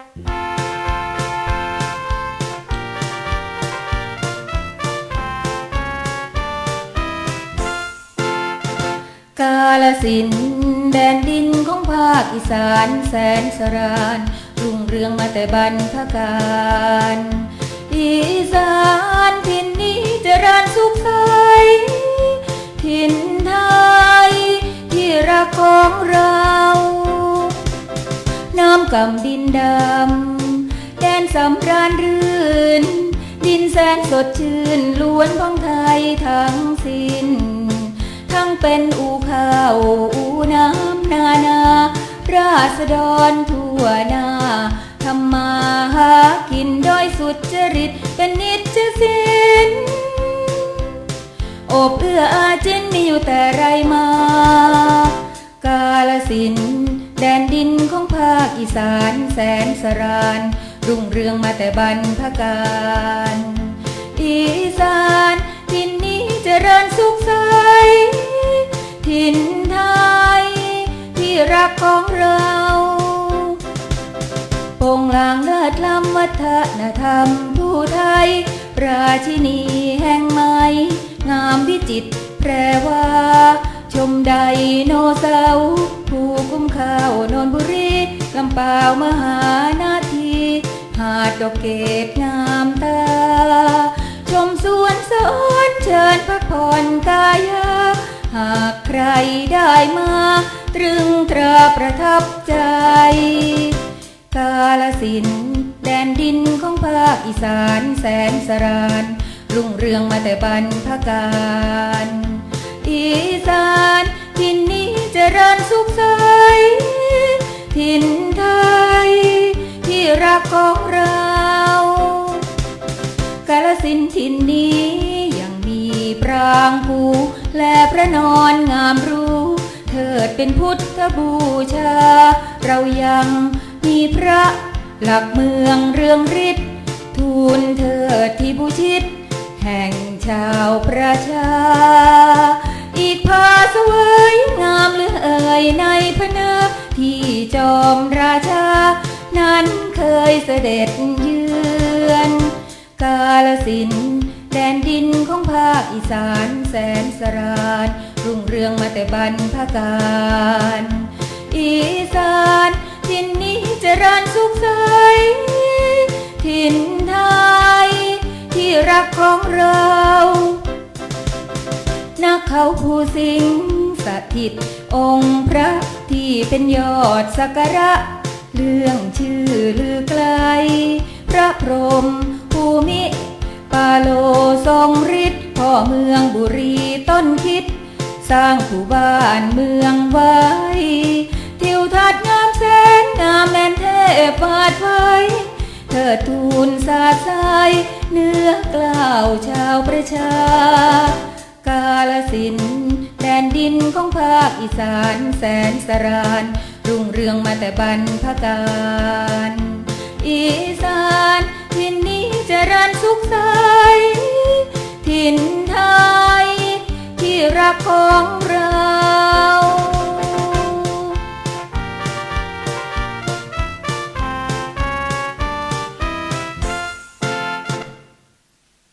กาลสินแดนดินของภาคอีสานแสนสรานรุ่งเรืองมาแต่บรรพการอีสานทินนี้จะรินสุขใสทินไทยที่รักของเรา น้ำกำดินดำ แดนสำราญรื่น ดินแสนสดชื่นล้วนของไทยทั้งสิ้น ทั้งเป็นอูข้าวอูน้ำนานา ราษฎรทั่วนาทำมาหากินโดยสุดจริตเป็นนิจสินโอบเอื้ออาจินมีอยู่แต่ไรมา กาลสิน แดนดินของภาคอีสานแสนสราน รุ่งเรืองมาแต่บรรพการอีสานทินนี้เจริญสุขใสถิ่นไทย ที่รักของเราปงลางเลิศล้ำวัฒนธรรมผู้ไทย ราชินีแห่งไม้งามวิจิตแพรว่า เปล่ามหานาที หาดดอกเกตงามตา ชมสวนสอนเชิญพักผ่อนกายา หากใครได้มา ตรึงตราประทับใจ กาลสินแดนดินของภาคอีสานแสนสรานรุ่งเรืองมาแต่บรรพการอีสาน ทินนี้เจริญสุขใสถิ่น รักของเรา กาลสินธุ์ถิ่นนี้ยังมีปรางภูและพระนอนงามรู้ เถิดเป็นพุทธบูชา เรายังมีพระหลักเมืองเรืองฤทธิ์ทูลเถิดที่บูชิต แห่งชาวประชา อีกพาสวยงามเหลือเอ่ยในพระเนตรที่จอมราชา นั้นเคยเสด็จเยือน กาลสินแดนดินของภาคอีสานแสนสรานรุ่งเรืองมาแต่บรรพการอีสานถิ่นนี้เจริญสุขใสถิ่นไทย ที่รักของเรานักเขาผู้สิงสถิตองค์พระที่เป็นยอดสักการะ เรื่องชื่อลือไกล พระพรหมภูมิปาโลทรงฤทธิ์พ่อเมืองบุรีต้นคิด สร้างผู้บ้านเมืองไว้ทิวทัศน์งามแสนงามแม่นเทพบาดไว้เธอทูลสาดสายเนื้อกล้าวชาวประชา กาลสินแดนดินของภาคอีสานแสนสราน รุ่งเรืองมาแต่บรรพการ อีสานถิ่นนี้จะรันสุขใส ถิ่นไทยที่รักของ